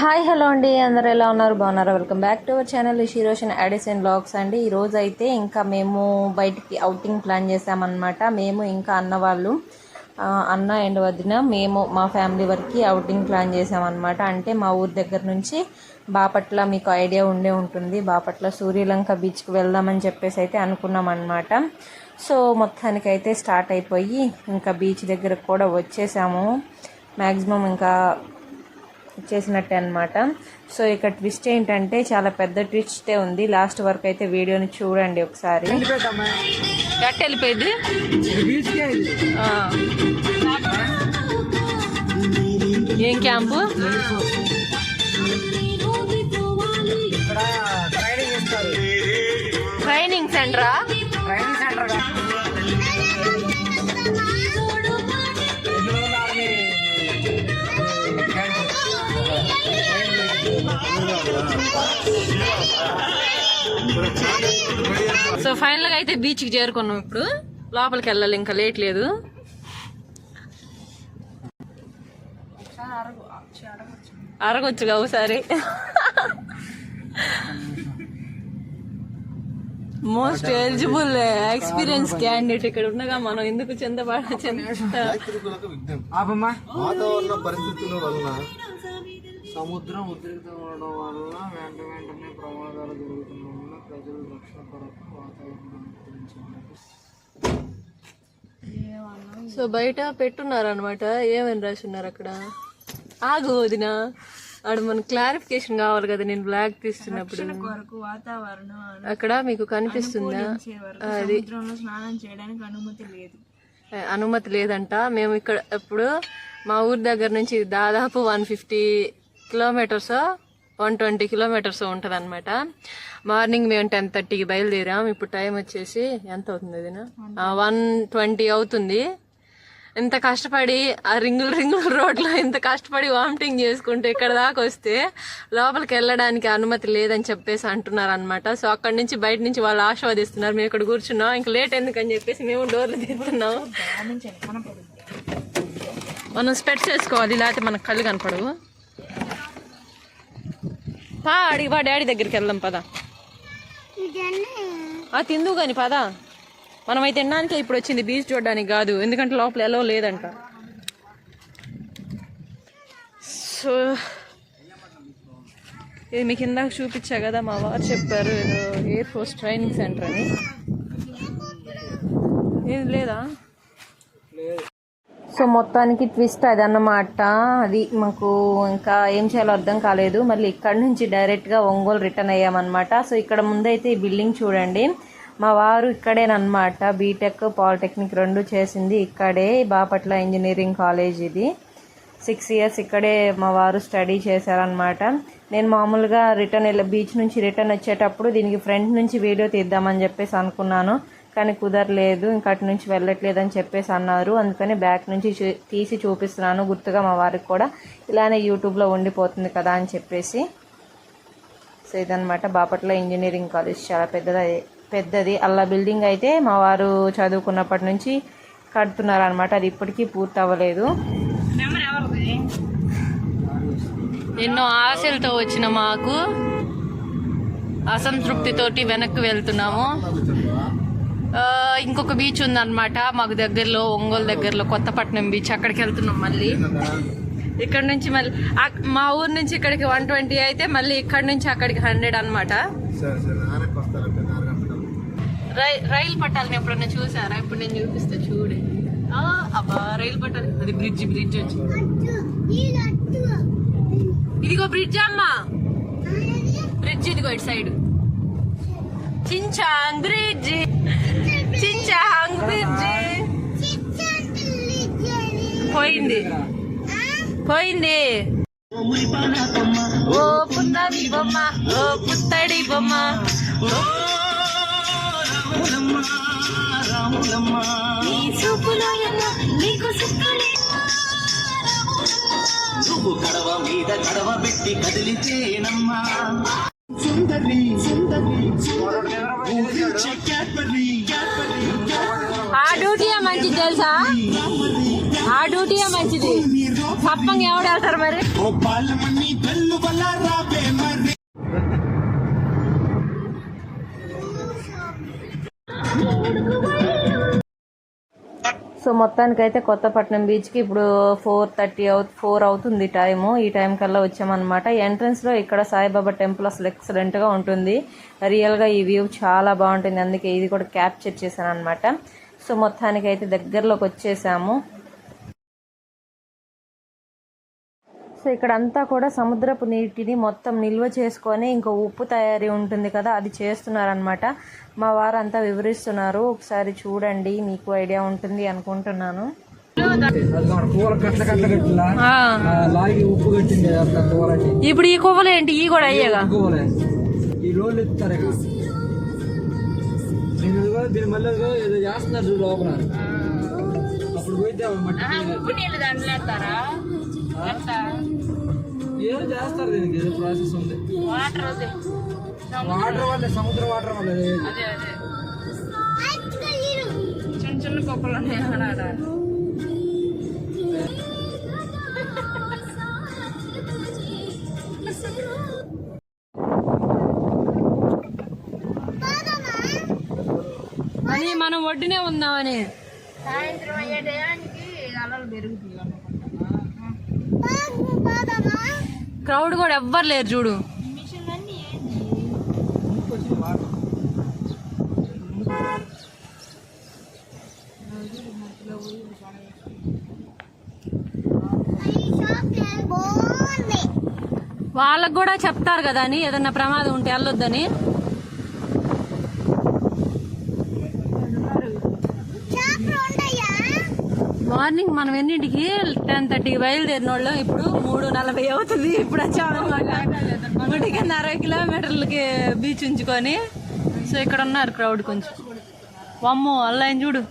Hi hello అండి. అందరు ఎలా ఉన్నారు? బాగున్నారా? Welcome back to our channel షీరోషన్ అడిసన్ బ్లాగ్స్ అండి. ఈరోజు అయితే ఇంకా మేము బయటికి అవుటింగ్ ప్లాన్ చేసామన్నమాట మేము ఇంకా అన్న వాళ్ళు అన్న అండ్ వదిన మేము మా ఫ్యామిలీ వరకు అవుటింగ్ ప్లాన్ చేసామన్నమాట అంటే మా ఊరి దగ్గర నుంచి బాపట్ల మీకు ఐడియా ఉండే ఉంటుంది. బాపట్ల సూర్యలంక బీచ్కి వెళ్దామని చెప్పేసి అయితే అనుకున్నాం అనమాట సో మొత్తానికి అయితే స్టార్ట్ అయిపోయి ఇంకా బీచ్ దగ్గరకు కూడా వచ్చేసాము. మ్యాక్సిమం ఇంకా చేసినట్టే అనమాట సో ఇక ట్విస్ట్ ఏంటంటే చాలా పెద్ద ట్విస్టే ఉంది. లాస్ట్ వరకు అయితే వీడియోని చూడండి ఒకసారి. వెళ్ళిపోయింది. ఏం క్యాంపు? ఇక్కడ ట్రైనింగ్ ఇస్తారు ట్రైనింగ్ సెంటరా? సో ఫైనల్గా అయితే బీచ్కి చేరుకున్నాం ఇప్పుడు. లోపలికి వెళ్ళాలి ఇంకా లేట్ లేదు. అరగొచ్చుగా ఒకసారి. మోస్ట్ ఎలిజిబుల్ ఎక్స్పీరియన్స్ క్యాండిడేట్ ఇక్కడ ఉండగా మనం ఎందుకు చెందబడ చెంద వాతావరణ పరిస్థితుల వలన సముద్రం ఉద్రిక్తం అవడం వల్ల వెంట వెంటనే ప్రమాదాలు జరుగుతున్నందున ప్రజలు రక్షణ కొరకు వాతావరణాన్ని గురించినట్టు సో బయట పెట్టున్నారు అనమాట ఏమని రాసి ఉన్నారు అక్కడ? ఆగు వదిన. ఆడ మన క్లారిఫికేషన్ కావాలి కదా నేను బ్లాక్ తీస్తున్నప్పుడు. వాతావరణం అక్కడ మీకు కనిపిస్తుందా? స్నానం చేయడానికి అనుమతి లేదు. అనుమతి లేదంట. మేము ఇక్కడ ఇప్పుడు మా ఊరి దగ్గర నుంచి దాదాపు one fifty kilometres one twenty kilometres ఉంటుంది అనమాట మార్నింగ్ మేము టెన్ థర్టీకి బయలుదేరాం. ఇప్పుడు టైం వచ్చేసి ఎంత అవుతుంది అది వన్ ట్వంటీ అవుతుంది. ఇంత కష్టపడి ఆ రింగులు రింగుల రోడ్లో ఇంత కష్టపడి వామిటింగ్ చేసుకుంటే ఇక్కడ దాకా వస్తే లోపలికి వెళ్ళడానికి అనుమతి లేదని చెప్పేసి అంటున్నారు అనమాట సో అక్కడి నుంచి బయట నుంచి వాళ్ళు ఆస్వాదిస్తున్నారు మేము ఇక్కడ కూర్చున్నాం. ఇంకా లేట్ ఎందుకని చెప్పేసి మేము డోర్లు తీస్తున్నాం మనం స్పెట్స్ వేసుకోవాలి లేకపోతే మనకు కళ్ళు కనపడవు. పా అడిగి పా డాడీ దగ్గరికి వెళ్దాం పద. ఆ తిందు కానీ పద. మనం అయితే తినడానికి ఇప్పుడు వచ్చింది బీచ్ చూడడానికి కాదు. ఎందుకంటే లోపల ఎలా లేదంట. సో ఇది మీకు ఇందాక చూపించా కదా మా వారు చెప్పారు ఏదో ఎయిర్ ఫోర్స్ ట్రైనింగ్ సెంటర్ అని. ఏది లేదా. సో మొత్తానికి ట్విస్ట్ అది అన్నమాట అది మాకు ఇంకా ఏం చేయాలో అర్థం కాలేదు. మళ్ళీ ఇక్కడ నుంచి డైరెక్ట్గా ఒంగోలు రిటర్న్ అయ్యామన్నమాట. సో ఇక్కడ ముందైతే ఈ బిల్డింగ్ చూడండి. మా వారు ఇక్కడేనమాట బీటెక్ పాలిటెక్నిక్ రెండు చేసింది ఇక్కడే బాపట్ల ఇంజనీరింగ్ కాలేజ్ ఇది. సిక్స్ ఇయర్స్ ఇక్కడే మా వారు స్టడీ చేశారనమాట నేను మామూలుగా రిటర్న్ వెళ్ళి బీచ్ నుంచి రిటర్న్ వచ్చేటప్పుడు దీనికి ఫ్రంట్ నుంచి వీడియో తీద్దామని చెప్పేసి అనుకున్నాను. కానీ కుదరలేదు ఇంకా అటు నుంచి వెళ్ళట్లేదు అని చెప్పేసి అన్నారు. అందుకని బ్యాక్ నుంచి తీసి చూపిస్తున్నాను. గుర్తుగా మా వారికి కూడా ఇలానే యూట్యూబ్లో ఉండిపోతుంది కదా అని చెప్పేసి. సో ఇదనమాట బాపట్ల ఇంజనీరింగ్ కాలేజ్ చాలా పెద్దది పెద్దది. అలా బిల్డింగ్ అయితే మా వారు చదువుకున్నప్పటి నుంచి కడుతున్నారు అనమాట అది ఇప్పటికీ పూర్తి అవ్వలేదు ఎన్నో ఆశలతో వచ్చిన మాకు అసంతృప్తితోటి వెనక్కి వెళ్తున్నాము. ఇంకొక బీచ్ ఉందన్నమాట. మాకు దగ్గరలో ఒంగోలు దగ్గరలో కొత్తపట్నం బీచ్ అక్కడికి వెళ్తున్నాం మళ్ళీ. ఇక్కడ నుంచి మళ్ళీ మా ఊరు నుంచి ఇక్కడికి వన్ ట్వంటీ అయితే మళ్ళీ ఇక్కడ నుంచి అక్కడికి హండ్రెడ్ అనమాట రైలు పట్టాలని ఎప్పుడన్నా చూసారా? ఇప్పుడు నేను చూపిస్తా చూడు. అబ్బా రైలు పట్టాలి. అది బ్రిడ్జ్ బ్రిడ్జ్ వచ్చి. ఇదిగో బ్రిడ్జ్ అమ్మా. బ్రిడ్జ్ ఇదిగో ఇటు సైడ్. చించాంగ్ బ్రిడ్జ్. చించాంగ్ బ్రిడ్జ్ పోయింది. పోయింది. ఓ పుత్తడి బొమ్మ ఓ పుత్తడి బొమ్మ. నీ చూపులో ఎన్నో నీకు సుక్కలే. నువ్వు కడవ మీద కడవ పెట్టి కదిలితేనమ్మా ఆ డ్యూటీ మంచిది తెలుసా? ఆ డ్యూటీ మంచిది. తప్పంగా ఎవడు వెళ్తారు మరి? సో మొత్తానికైతే కొత్తపట్నం బీచ్కి ఇప్పుడు ఫోర్ థర్టీ అవు ఫోర్ అవుతుంది టైము. ఈ టైం కల్లా వచ్చామన్నమాట. ఎంట్రన్స్లో ఇక్కడ సాయిబాబా టెంపుల్ అసలు ఎక్సలెంట్గా ఉంటుంది. రియల్గా ఈ వ్యూ చాలా బాగుంటుంది. అందుకే ఇది కూడా క్యాప్చర్ చేశాను అనమాట సో మొత్తానికైతే దగ్గరలోకి వచ్చేసాము సో ఇక్కడ అంతా కూడా సముద్రపు నీటిని మొత్తం నిల్వ చేసుకొని ఇంకా ఉప్పు తయారీ ఉంటుంది కదా అది చేస్తున్నారనమాట మా వారు అంతా వివరిస్తున్నారు. ఒకసారి చూడండి మీకు ఐడియా ఉంటుంది అనుకుంటున్నాను. ఇప్పుడు ఈ కొవ్వలు ఏంటి? ఈ కూడా అయ్యేగా? ఈ ఎత్తారు దీని మళ్ళీ ఏదో చేస్తున్నారు చూడు లోపల. అప్పుడు నీళ్ళు దాంట్లో వేస్తారా? ఎట్లా? ఏదో చేస్తారు దీనికి ఏదో ప్రాసెస్ ఉంది. వాటర్ వల్లే సముద్ర వాటర్ వల్లే అదే అదే. చిన్న చిన్న కుక్కలు ఉన్నాయి ఆడ. అని మనం ఒడ్డునే ఉందామని సాయంత్రం అయ్యే టయానికి అలలు పెరుగుతుంది క్రౌడ్ కూడా ఎవ్వరు లేరు చూడు. వాళ్ళకు కూడా చెప్తారు కదా అని ఏదన్నా ప్రమాదం ఉంటే వెళ్ళొద్దని. మార్నింగ్ మనం ఎన్నింటికి? టెన్ థర్టీకి బయలుదేరిన వాళ్ళం ఇప్పుడు మూడు నలభై అవుతుంది. ఇప్పుడు వచ్చామన్నమాట మూడు కింద అరవై కిలోమీటర్లకి బీచ్ ఉంచుకొని. సో ఇక్కడ ఉన్నారు క్రౌడ్ కొంచెం. వమ్ము అల్లాయని చూడు.